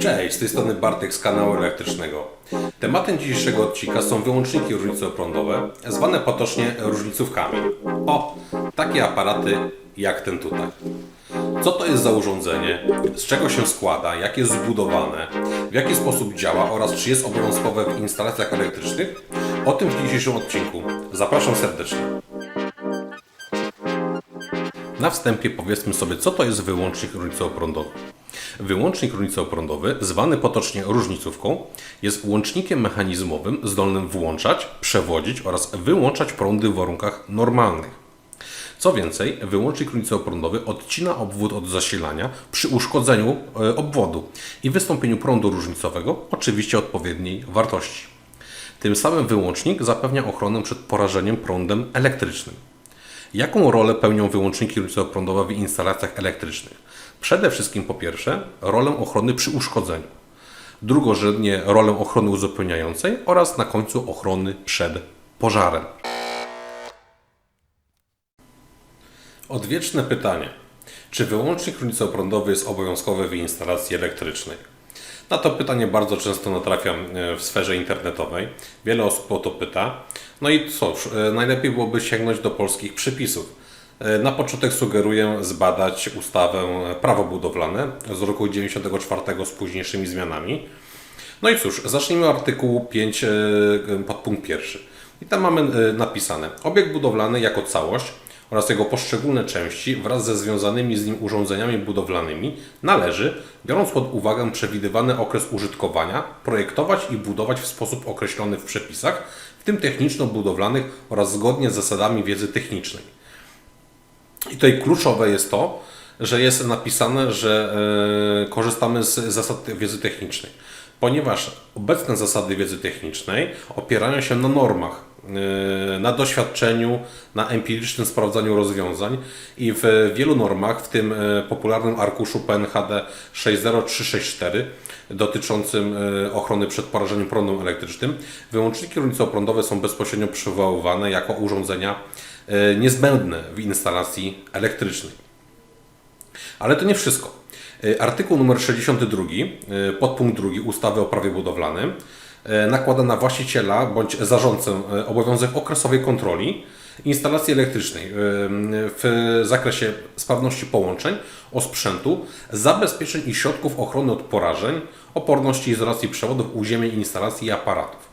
Cześć, z tej strony Bartek z kanału elektrycznego. Tematem dzisiejszego odcinka są wyłączniki różnicoprądowe, zwane potocznie różnicówkami. O, takie aparaty jak ten tutaj. Co to jest za urządzenie, z czego się składa, jak jest zbudowane, w jaki sposób działa oraz czy jest obowiązkowe w instalacjach elektrycznych? O tym w dzisiejszym odcinku. Zapraszam serdecznie. Na wstępie powiedzmy sobie, co to jest wyłącznik różnicoprądowy. Wyłącznik różnicoprądowy, zwany potocznie różnicówką, jest łącznikiem mechanizmowym zdolnym włączać, przewodzić oraz wyłączać prądy w warunkach normalnych. Co więcej, wyłącznik różnicoprądowy odcina obwód od zasilania przy uszkodzeniu e, obwodu i wystąpieniu prądu różnicowego, oczywiście odpowiedniej wartości. Tym samym wyłącznik zapewnia ochronę przed porażeniem prądem elektrycznym. Jaką rolę pełnią wyłączniki różnicoprądowe w instalacjach elektrycznych? Przede wszystkim po pierwsze rolę ochrony przy uszkodzeniu, drugorzędnie rolę ochrony uzupełniającej oraz na końcu ochrony przed pożarem. Odwieczne pytanie. Czy wyłącznik różnicoprądowy jest obowiązkowy w instalacji elektrycznej? Na to pytanie bardzo często natrafiam e, w sferze internetowej. Wiele osób o to pyta. No i cóż, e, najlepiej byłoby sięgnąć do polskich przepisów. E, Na początek sugeruję zbadać ustawę Prawo budowlane z roku 94 z późniejszymi zmianami. No i cóż, zacznijmy od artykułu 5 e, podpunkt pierwszy. I tam mamy e, napisane: Obiekt budowlany jako całość oraz jego poszczególne części wraz ze związanymi z nim urządzeniami budowlanymi należy, biorąc pod uwagę przewidywany okres użytkowania, projektować i budować w sposób określony w przepisach, w tym techniczno-budowlanych oraz zgodnie z zasadami wiedzy technicznej. I tutaj kluczowe jest to, że jest napisane, że e, korzystamy z zasad wiedzy technicznej, ponieważ obecne zasady wiedzy technicznej opierają się na normach, e, na doświadczeniu, na empirycznym sprawdzaniu rozwiązań i w wielu normach, w tym e, popularnym arkuszu PNHD 60364 dotyczącym ochrony przed porażeniem prądem elektrycznym, wyłączniki różnicoprądowe są bezpośrednio przywoływane jako urządzenia niezbędne w instalacji elektrycznej. Ale to nie wszystko. E, Artykuł numer 62, e, podpunkt 2 ustawy o prawie budowlanym e, nakłada na właściciela bądź zarządcę e, obowiązek okresowej kontroli instalacji elektrycznej e, w zakresie sprawności połączeń, osprzętu, zabezpieczeń i środków ochrony od porażeń, oporności izolacji przewodów, uziemień, instalacji i aparatów.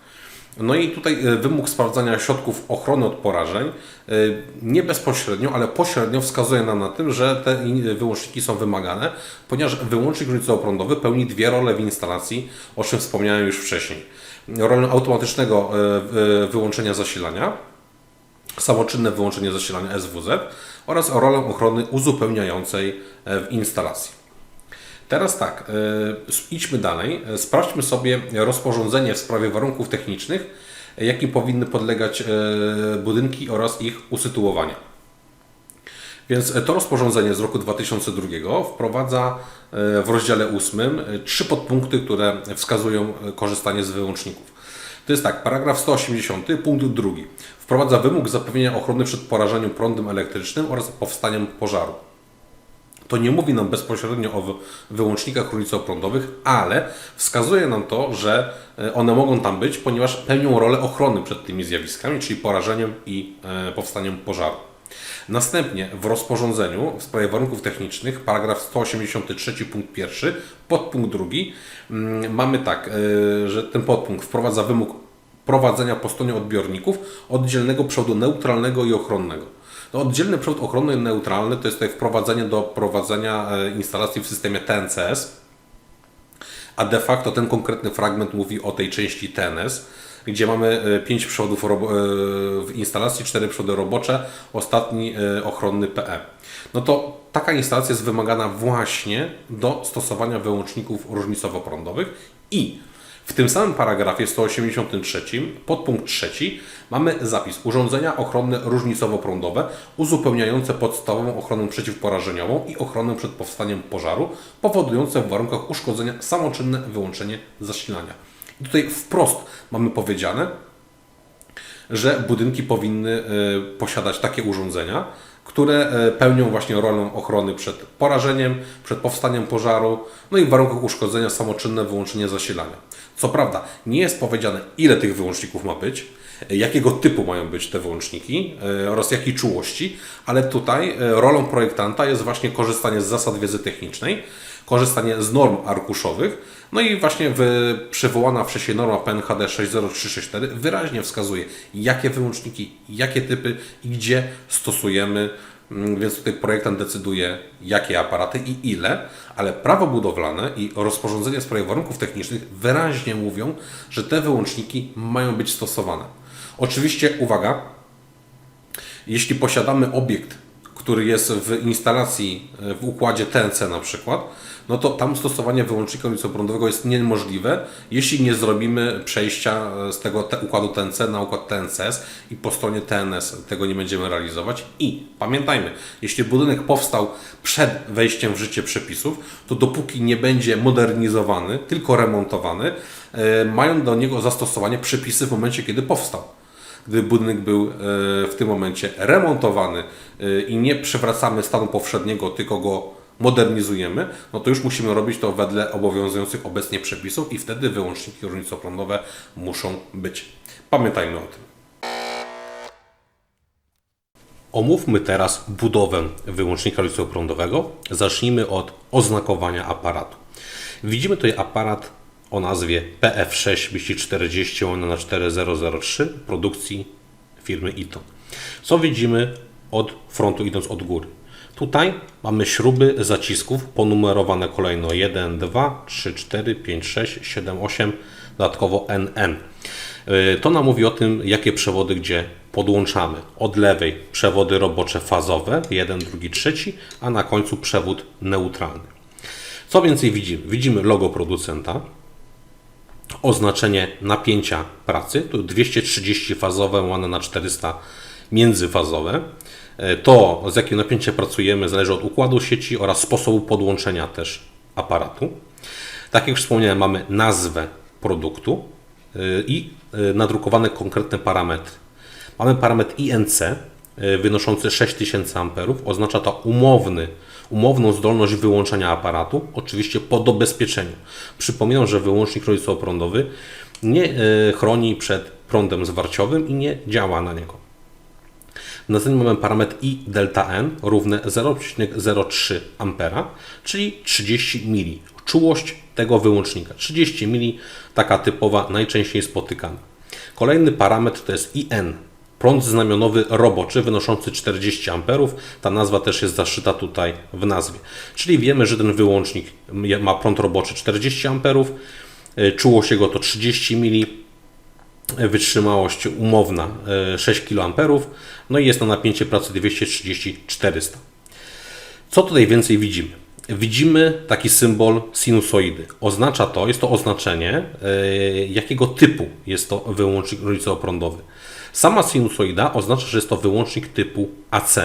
No i tutaj e, wymóg sprawdzania środków ochrony od porażeń e, nie bezpośrednio, ale pośrednio wskazuje nam na tym, że te wyłączniki są wymagane, ponieważ wyłącznik różnicoprądowy pełni dwie role w instalacji, o czym wspomniałem już wcześniej. Rolę automatycznego e, wyłączenia zasilania, samoczynne wyłączenie zasilania SWZ oraz rolę ochrony uzupełniającej w instalacji. Teraz tak, e, idźmy dalej. E, Sprawdźmy sobie rozporządzenie w sprawie warunków technicznych, jakim powinny podlegać e, budynki oraz ich usytuowania. Więc to rozporządzenie z roku 2002 wprowadza w rozdziale 8 e, trzy podpunkty, które wskazują korzystanie z wyłączników. To jest tak, paragraf 180, punkt drugi. Wprowadza wymóg zapewnienia ochrony przed porażeniem prądem elektrycznym oraz powstaniem pożaru. To nie mówi nam bezpośrednio o wy- wyłącznikach różnicoprądowych, ale wskazuje nam to, że e, one mogą tam być, ponieważ pełnią rolę ochrony przed tymi zjawiskami, czyli porażeniem i e, powstaniem pożaru. Następnie w rozporządzeniu w sprawie warunków technicznych, paragraf 183 punkt 1, podpunkt 2, mm, mamy tak, e, że ten podpunkt wprowadza wymóg prowadzenia po stronie odbiorników oddzielnego przodu neutralnego i ochronnego. No, oddzielny przewód ochronny neutralny to jest tutaj wprowadzenie do prowadzenia e, instalacji w systemie TNCS, a de facto ten konkretny fragment mówi o tej części TNS, gdzie mamy 5 przewodów robo- e, w instalacji, 4 przewody robocze, ostatni e, ochronny PE. No to taka instalacja jest wymagana właśnie do stosowania wyłączników różnicowo-prądowych i w tym samym paragrafie 183, podpunkt 3, mamy zapis urządzenia ochronne różnicowo-prądowe uzupełniające podstawową ochronę przeciwporażeniową i ochronę przed powstaniem pożaru, powodujące w warunkach uszkodzenia samoczynne wyłączenie zasilania. I tutaj wprost mamy powiedziane, że budynki powinny e, posiadać takie urządzenia, które e, pełnią właśnie rolę ochrony przed porażeniem, przed powstaniem pożaru, no i w warunkach uszkodzenia samoczynne wyłączenie zasilania. Co prawda, nie jest powiedziane, ile tych wyłączników ma być, e, jakiego typu mają być te wyłączniki e, oraz jakiej czułości, ale tutaj rolą projektanta jest właśnie korzystanie z zasad wiedzy technicznej, korzystanie z norm arkuszowych, no i właśnie przywołana wcześniej norma PNHD 60364 wyraźnie wskazuje, jakie wyłączniki, jakie typy i gdzie stosujemy, Mm, więc tutaj projektant decyduje, jakie aparaty i ile, ale prawo budowlane i rozporządzenie w sprawie warunków technicznych wyraźnie mówią, że te wyłączniki mają być stosowane. Oczywiście, uwaga, jeśli posiadamy obiekt, który jest w instalacji e, w układzie TNC na przykład, no to tam stosowanie wyłącznika ulicoprądowego jest niemożliwe, jeśli nie zrobimy przejścia e, z tego te- układu TNC na układ TNCS i po stronie TNS tego nie będziemy realizować. I pamiętajmy, jeśli budynek powstał przed wejściem w życie przepisów, to dopóki nie będzie modernizowany, tylko remontowany, e, mają do niego zastosowanie przepisy w momencie, kiedy powstał gdy budynek był e, w tym momencie remontowany e, i nie przywracamy stanu powszedniego, tylko go modernizujemy, no to już musimy robić to wedle obowiązujących obecnie przepisów i wtedy wyłączniki różnicoprądowe muszą być. Pamiętajmy o tym. Omówmy teraz budowę wyłącznika różnicoprądowego. Zacznijmy od oznakowania aparatu. Widzimy tutaj aparat o nazwie PF6-40 na 4003 produkcji firmy Iton. Co widzimy od frontu idąc od góry? Tutaj mamy śruby zacisków ponumerowane kolejno 1, 2, 3, 4, 5, 6, 7, 8, dodatkowo NN. Y, To nam mówi o tym, jakie przewody gdzie podłączamy. Od lewej przewody robocze fazowe, jeden, drugi, trzeci, a na końcu przewód neutralny. Co więcej widzimy? Widzimy logo producenta, oznaczenie napięcia pracy, tu 230 fazowe łane na 400 międzyfazowe. E, To, z jakim napięciem pracujemy, zależy od układu sieci oraz sposobu podłączenia też aparatu. Tak jak wspomniałem, mamy nazwę produktu y, i y, nadrukowane konkretne parametry. Mamy parametr INC wynoszący 6000 A. Oznacza to umowny, umowną zdolność wyłączenia aparatu, oczywiście po dobezpieczeniu. Przypominam, że wyłącznik rodzicowo-prądowy nie y, chroni przed prądem zwarciowym i nie działa na niego. Następnie mamy parametr I delta N równe 0,03 A, czyli 30 mili. Czułość tego wyłącznika. 30 mili, taka typowa, najczęściej spotykana. Kolejny parametr to jest IN, prąd znamionowy roboczy wynoszący 40 A. Ta nazwa też jest zaszyta tutaj w nazwie. Czyli wiemy, że ten wyłącznik ma prąd roboczy 40 A, y, czułość jego to 30 mili, wytrzymałość umowna e, 6 kA, no i jest na napięcie pracy 230-400. Co tutaj więcej widzimy? Widzimy taki symbol sinusoidy. Oznacza to, jest to oznaczenie, e, jakiego typu jest to wyłącznik różnicowo-prądowy. Sama sinusoida oznacza, że jest to wyłącznik typu AC,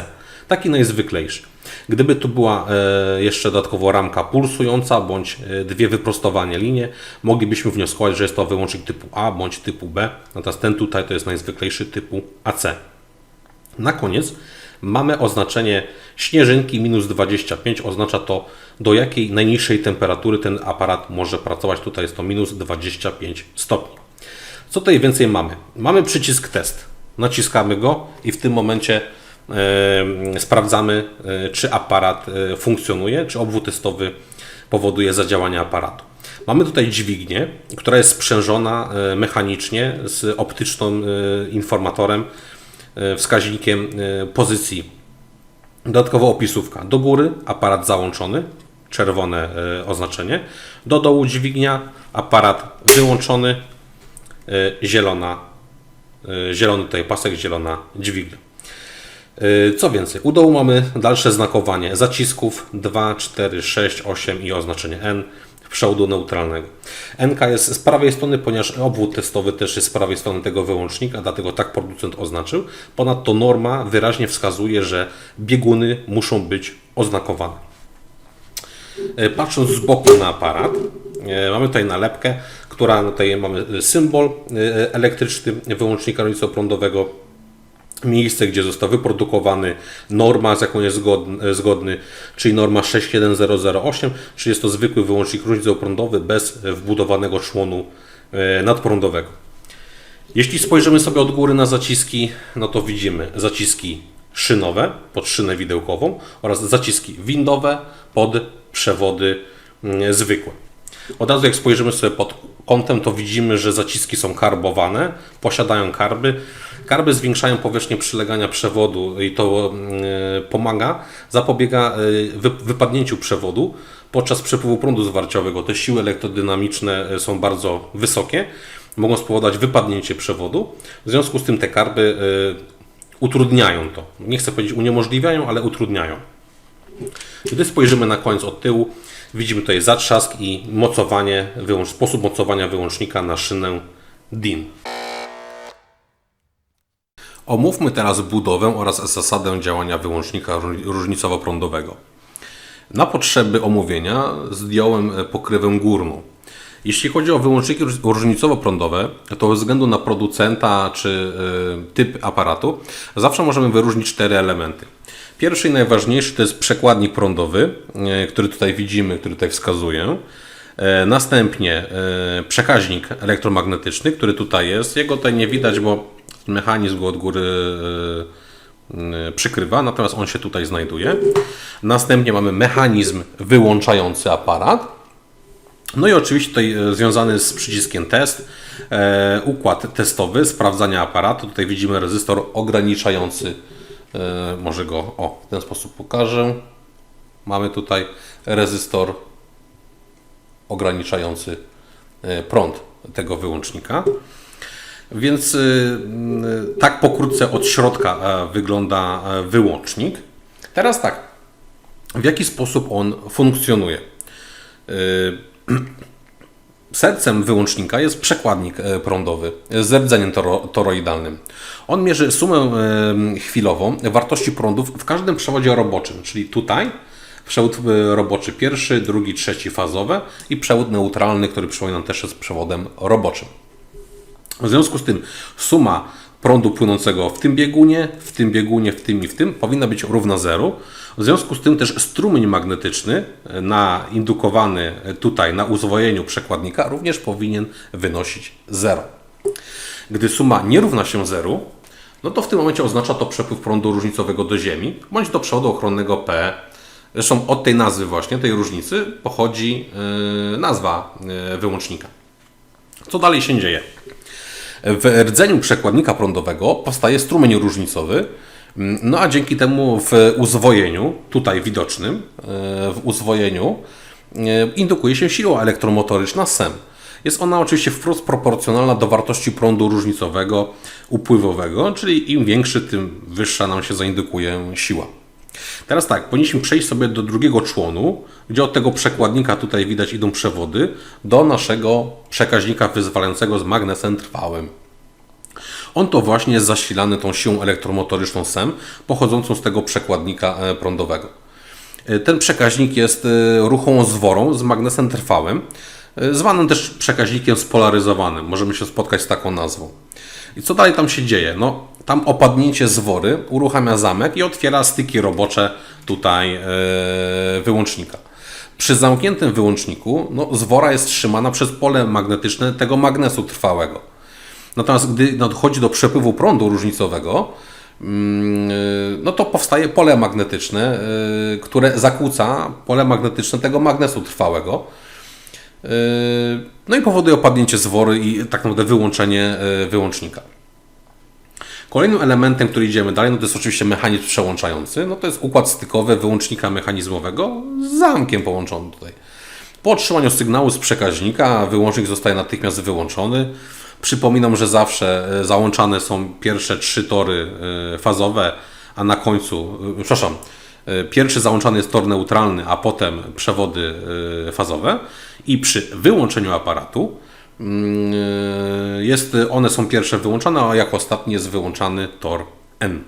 taki najzwyklejszy. Gdyby tu była e, jeszcze dodatkowo ramka pulsująca bądź e, dwie wyprostowane linie, moglibyśmy wnioskować, że jest to wyłącznik typu A bądź typu B. Natomiast ten tutaj to jest najzwyklejszy typu AC. Na koniec mamy oznaczenie śnieżynki minus 25. Oznacza to, do jakiej najniższej temperatury ten aparat może pracować. Tutaj jest to minus 25 stopni. Co tutaj więcej mamy? Mamy przycisk test. Naciskamy go i w tym momencie e, sprawdzamy, e, czy aparat e, funkcjonuje, czy obwód testowy powoduje zadziałanie aparatu. Mamy tutaj dźwignię, która jest sprzężona e, mechanicznie z optycznym e, informatorem, e, wskaźnikiem e, pozycji. Dodatkowo opisówka. Do góry aparat załączony, czerwone e, oznaczenie. Do dołu dźwignia, aparat wyłączony, zielona, e, zielony tutaj pasek, zielona dźwignia. E, Co więcej, u dołu mamy dalsze znakowanie zacisków 2, 4, 6, 8 i oznaczenie N przewodu neutralnego. NK jest z prawej strony, ponieważ obwód testowy też jest z prawej strony tego wyłącznika, dlatego tak producent oznaczył. Ponadto norma wyraźnie wskazuje, że bieguny muszą być oznakowane. Patrząc z boku na aparat, mamy tutaj nalepkę, która tutaj mamy symbol e, elektryczny wyłącznika rodzicoprądowego miejsce, gdzie został wyprodukowany, norma, z jaką jest zgodny, zgodny czyli norma 61008, czyli jest to zwykły wyłącznik różnicowo-prądowy bez wbudowanego członu e, nadprądowego. Jeśli spojrzymy sobie od góry na zaciski, no to widzimy zaciski szynowe pod szynę widełkową oraz zaciski windowe pod przewody mm, zwykłe. Od razu jak spojrzymy sobie pod kątem, to widzimy, że zaciski są karbowane, posiadają karby. Karby zwiększają powierzchnię przylegania przewodu i to mm, pomaga, zapobiega wy- wypadnięciu przewodu podczas przepływu prądu zwarciowego. Te siły elektrodynamiczne y, są bardzo wysokie, mogą spowodować wypadnięcie przewodu. W związku z tym te karby utrudniają to. Nie chcę powiedzieć uniemożliwiają, ale utrudniają. Gdy spojrzymy na koniec od tyłu, widzimy tutaj zatrzask i mocowanie, wyłącz, sposób mocowania wyłącznika na szynę DIN. Omówmy teraz budowę oraz zasadę działania wyłącznika róż- różnicowo-prądowego. Na potrzeby omówienia zdjąłem pokrywę górną. Jeśli chodzi o wyłączniki róż- różnicowo-prądowe, to ze względu na producenta czy e, typ aparatu, zawsze możemy wyróżnić cztery elementy. Pierwszy i najważniejszy to jest przekładnik prądowy, e, który tutaj widzimy, który tutaj wskazuję. E, Następnie e, przekaźnik elektromagnetyczny, który tutaj jest. Jego tutaj nie widać, bo mechanizm go od góry przykrywa, natomiast on się tutaj znajduje. Następnie mamy mechanizm wyłączający aparat. No i oczywiście tutaj związany z przyciskiem test, układ testowy sprawdzania aparatu. Tutaj widzimy rezystor ograniczający, może go o, w ten sposób pokażę. Mamy tutaj rezystor ograniczający e, prąd tego wyłącznika. Więc y, tak pokrótce od środka e, wygląda e, wyłącznik. Teraz tak, w jaki sposób on funkcjonuje? Sercem wyłącznika jest przekładnik e, prądowy z rdzeniem toro, toroidalnym. On mierzy sumę e, chwilową wartości prądów w każdym przewodzie roboczym, czyli tutaj przewód e, roboczy pierwszy, drugi, trzeci fazowe i przewód neutralny, który przypominam też jest przewodem roboczym. W związku z tym suma prądu płynącego w tym biegunie, w tym biegunie, w tym i w tym powinna być równa zeru. W związku z tym też strumień magnetyczny e, na indukowany tutaj na uzwojeniu przekładnika również powinien wynosić 0. Gdy suma nie równa się zeru, no to w tym momencie oznacza to przepływ prądu różnicowego do Ziemi bądź do przewodu ochronnego PE. Zresztą od tej nazwy właśnie, tej różnicy pochodzi e, nazwa e, wyłącznika. Co dalej się dzieje? W rdzeniu przekładnika prądowego powstaje strumień różnicowy, no a dzięki temu w uzwojeniu, tutaj widocznym, e, w uzwojeniu e, indukuje się siła elektromotoryczna SEM. Jest ona oczywiście wprost proporcjonalna do wartości prądu różnicowego upływowego, czyli im większy, tym wyższa nam się zaindukuje siła. Teraz tak, powinniśmy przejść sobie do drugiego członu, gdzie od tego przekładnika tutaj widać idą przewody do naszego przekaźnika wyzwalającego z magnesem trwałym. On to właśnie jest zasilany tą siłą elektromotoryczną SEM pochodzącą z tego przekładnika e, prądowego. E, Ten przekaźnik jest e, ruchomą zworą z magnesem trwałym, zwanym też przekaźnikiem spolaryzowanym. Możemy się spotkać z taką nazwą. I co dalej tam się dzieje? No, tam opadnięcie zwory uruchamia zamek i otwiera styki robocze tutaj e, wyłącznika. Przy zamkniętym wyłączniku no, zwora jest trzymana przez pole magnetyczne tego magnesu trwałego. Natomiast gdy dochodzi do przepływu prądu różnicowego, mm, no to powstaje pole magnetyczne, y, które zakłóca pole magnetyczne tego magnesu trwałego. No i powoduje opadnięcie zwory i tak naprawdę wyłączenie wyłącznika. Kolejnym elementem, który idziemy dalej, no to jest oczywiście mechanizm przełączający. No to jest układ stykowy wyłącznika mechanizmowego z zamkiem połączony tutaj. Po otrzymaniu sygnału z przekaźnika wyłącznik zostaje natychmiast wyłączony. Przypominam, że zawsze e, załączane są pierwsze trzy tory e, fazowe, a na końcu, e, przepraszam, pierwszy załączany jest tor neutralny, a potem przewody fazowe i przy wyłączeniu aparatu jest, one są pierwsze wyłączane, a jako ostatni jest wyłączany tor N.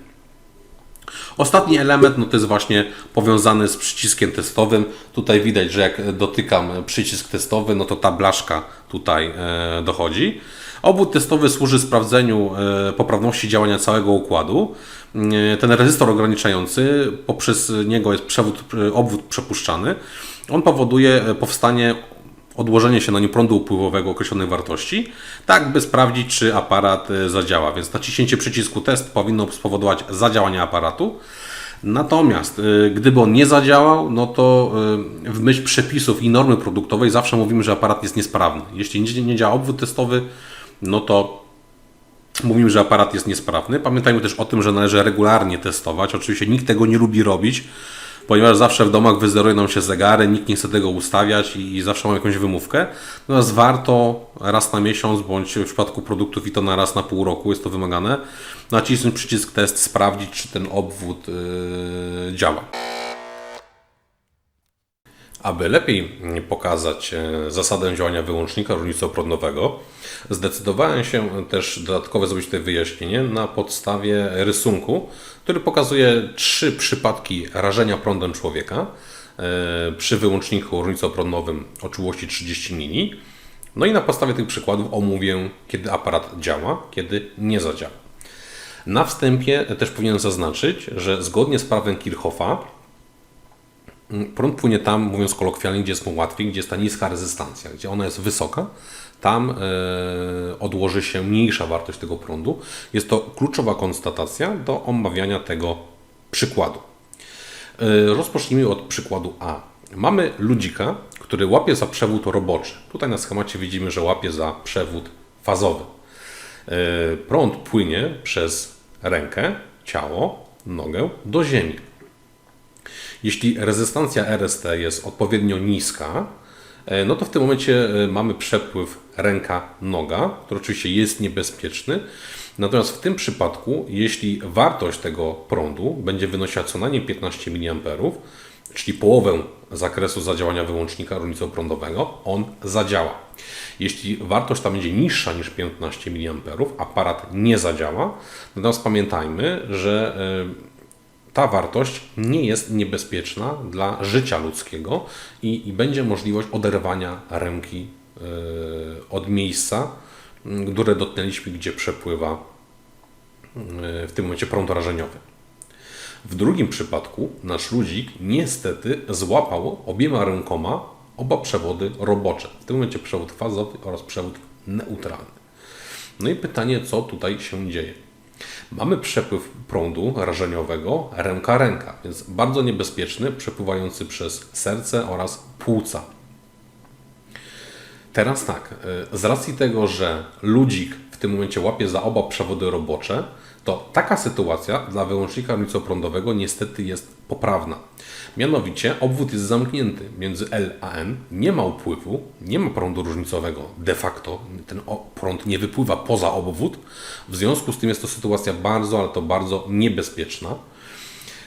Ostatni element no to jest właśnie powiązany z przyciskiem testowym. Tutaj widać, że jak dotykam przycisk testowy, no to ta blaszka tutaj e, dochodzi. Obwód testowy służy sprawdzeniu e, poprawności działania całego układu. E, Ten rezystor ograniczający, poprzez niego jest przewód, e, obwód przepuszczany. On powoduje e, powstanie odłożenie się na nim prądu upływowego określonej wartości, tak by sprawdzić, czy aparat e, zadziała. Więc naciśnięcie przycisku test powinno spowodować zadziałanie aparatu. Natomiast y, gdyby on nie zadziałał, no to y, w myśl przepisów i normy produktowej zawsze mówimy, że aparat jest niesprawny. Jeśli nie działa obwód testowy, no to mówimy, że aparat jest niesprawny. Pamiętajmy też o tym, że należy regularnie testować. Oczywiście nikt tego nie lubi robić, ponieważ zawsze w domach wyzerują nam się zegary, nikt nie chce tego ustawiać i, i zawsze mam jakąś wymówkę. Natomiast warto raz na miesiąc, bądź w przypadku produktów i to na raz na pół roku jest to wymagane, nacisnąć przycisk test, sprawdzić, czy ten obwód yy, działa. Aby lepiej pokazać e, zasadę działania wyłącznika różnicoprądowego, zdecydowałem się też dodatkowo zrobić tutaj wyjaśnienie na podstawie rysunku, który pokazuje trzy przypadki rażenia prądem człowieka e, przy wyłączniku różnicoprądowym o czułości 30 mini. No i na podstawie tych przykładów omówię, kiedy aparat działa, kiedy nie zadziała. Na wstępie też powinienem zaznaczyć, że zgodnie z prawem Kirchhoffa prąd płynie tam, mówiąc kolokwialnie, gdzie jest mu łatwiej, gdzie jest ta niska rezystancja, gdzie ona jest wysoka, tam e, odłoży się mniejsza wartość tego prądu. Jest to kluczowa konstatacja do omawiania tego przykładu. E, rozpocznijmy od przykładu A. Mamy ludzika, który łapie za przewód roboczy. Tutaj na schemacie widzimy, że łapie za przewód fazowy. E, prąd płynie przez rękę, ciało, nogę do ziemi. Jeśli rezystancja RST jest odpowiednio niska, e, no to w tym momencie e, mamy przepływ ręka-noga, który oczywiście jest niebezpieczny. Natomiast w tym przypadku, jeśli wartość tego prądu będzie wynosiła co najmniej 15 mA, czyli połowę zakresu zadziałania wyłącznika różnicoprądowego, on zadziała. Jeśli wartość ta będzie niższa niż 15 mA, aparat nie zadziała. Natomiast pamiętajmy, że e, ta wartość nie jest niebezpieczna dla życia ludzkiego i, i będzie możliwość oderwania ręki y, od miejsca, które dotknęliśmy, gdzie przepływa w tym momencie prąd rażeniowy. W drugim przypadku nasz ludzik niestety złapał obiema rękoma oba przewody robocze. W tym momencie przewód fazowy oraz przewód neutralny. No i pytanie, co tutaj się dzieje? Mamy przepływ prądu rażeniowego ręka-ręka, więc bardzo niebezpieczny, przepływający przez serce oraz płuca. Teraz tak, y, z racji tego, że ludzik w tym momencie łapie za oba przewody robocze, to taka sytuacja dla wyłącznika różnicoprądowego niestety jest poprawna. Mianowicie obwód jest zamknięty między L a N, nie ma upływu, nie ma prądu różnicowego de facto, ten prąd nie wypływa poza obwód, w związku z tym jest to sytuacja bardzo, ale to bardzo niebezpieczna.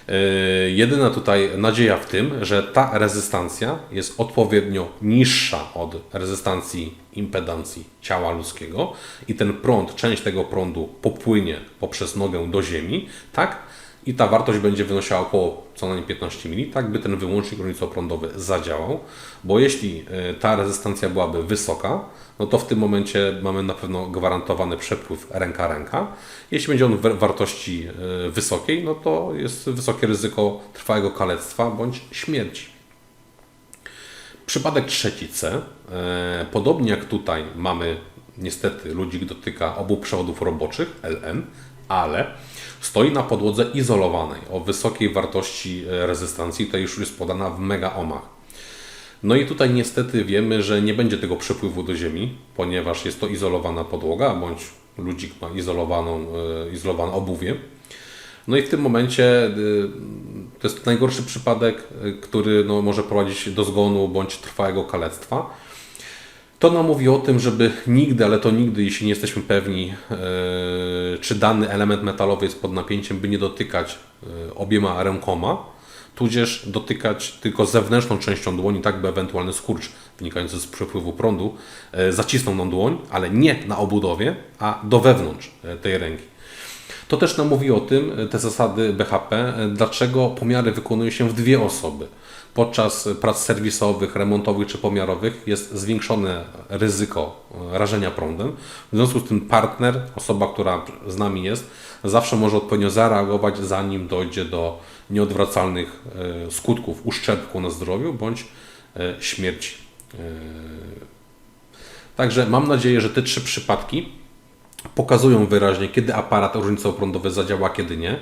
Yy, jedyna tutaj nadzieja w tym, że ta rezystancja jest odpowiednio niższa od rezystancji impedancji ciała ludzkiego i ten prąd, część tego prądu popłynie poprzez nogę do ziemi, tak? I ta wartość będzie wynosiła około co najmniej 15 mili, tak by ten wyłącznik różnicoprądowy zadziałał, bo jeśli yy, ta rezystancja byłaby wysoka, no to w tym momencie mamy na pewno gwarantowany przepływ ręka-ręka. Jeśli będzie on w wartości y, wysokiej, no to jest wysokie ryzyko trwałego kalectwa bądź śmierci. Przypadek trzeci C. E, podobnie jak tutaj mamy, niestety, ludzik dotyka obu przewodów roboczych, LN, ale stoi na podłodze izolowanej o wysokiej wartości e, rezystancji. Tutaj już jest podana w megaomach. No i tutaj niestety wiemy, że nie będzie tego przepływu do ziemi, ponieważ jest to izolowana podłoga, bądź ludzik ma izolowaną, e, izolowane obuwie. No i w tym momencie e, to jest najgorszy przypadek, który no, może prowadzić do zgonu bądź trwałego kalectwa. To nam mówi o tym, żeby nigdy, ale to nigdy, jeśli nie jesteśmy pewni, czy dany element metalowy jest pod napięciem, by nie dotykać obiema rękoma, tudzież dotykać tylko zewnętrzną częścią dłoni, tak by ewentualny skurcz wynikający z przepływu prądu e, zacisnął nam dłoń, ale nie na obudowie, a do wewnątrz e, tej ręki. To też nam mówi o tym, e, te zasady BHP, dlaczego pomiary wykonuje się w dwie osoby. Podczas prac serwisowych, remontowych czy pomiarowych jest zwiększone ryzyko e, rażenia prądem. W związku z tym partner, osoba, która z nami jest, zawsze może odpowiednio zareagować, zanim dojdzie do nieodwracalnych e, skutków uszczerbku na zdrowiu bądź e, śmierci. Także mam nadzieję, że te trzy przypadki pokazują wyraźnie, kiedy aparat różnicowo-prądowy zadziała, kiedy nie,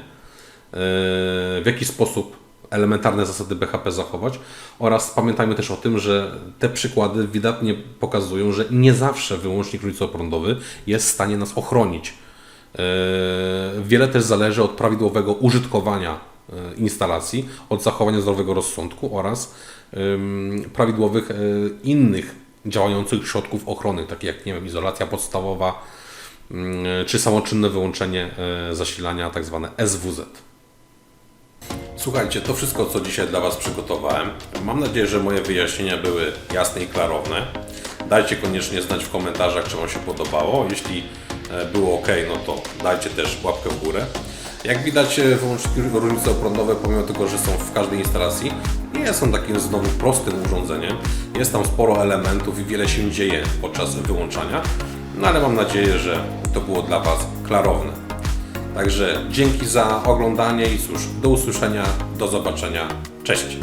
w jaki sposób elementarne zasady BHP zachować oraz pamiętajmy też o tym, że te przykłady wydatnie pokazują, że nie zawsze wyłącznik różnicowo-prądowy jest w stanie nas ochronić. E, Wiele też zależy od prawidłowego użytkowania e, instalacji, od zachowania zdrowego rozsądku oraz prawidłowych e, innych działających środków ochrony, takich jak nie wiem, izolacja podstawowa mm, czy samoczynne wyłączenie zasilania, tak zwane SWZ. Słuchajcie, to wszystko, co dzisiaj dla Was przygotowałem. Mam nadzieję, że moje wyjaśnienia były jasne i klarowne. Dajcie koniecznie znać w komentarzach, czy Wam się podobało. Jeśli e, było ok, no to dajcie też łapkę w górę. Jak widać, e, wyłączniki różnicowo-prądowe, pomimo tego, że są w każdej instalacji, nie są takim znowu prostym urządzeniem. Jest tam sporo elementów i wiele się dzieje podczas wyłączania. No ale mam nadzieję, że to było dla Was klarowne. Także dzięki za oglądanie i cóż, do usłyszenia, do zobaczenia. Cześć!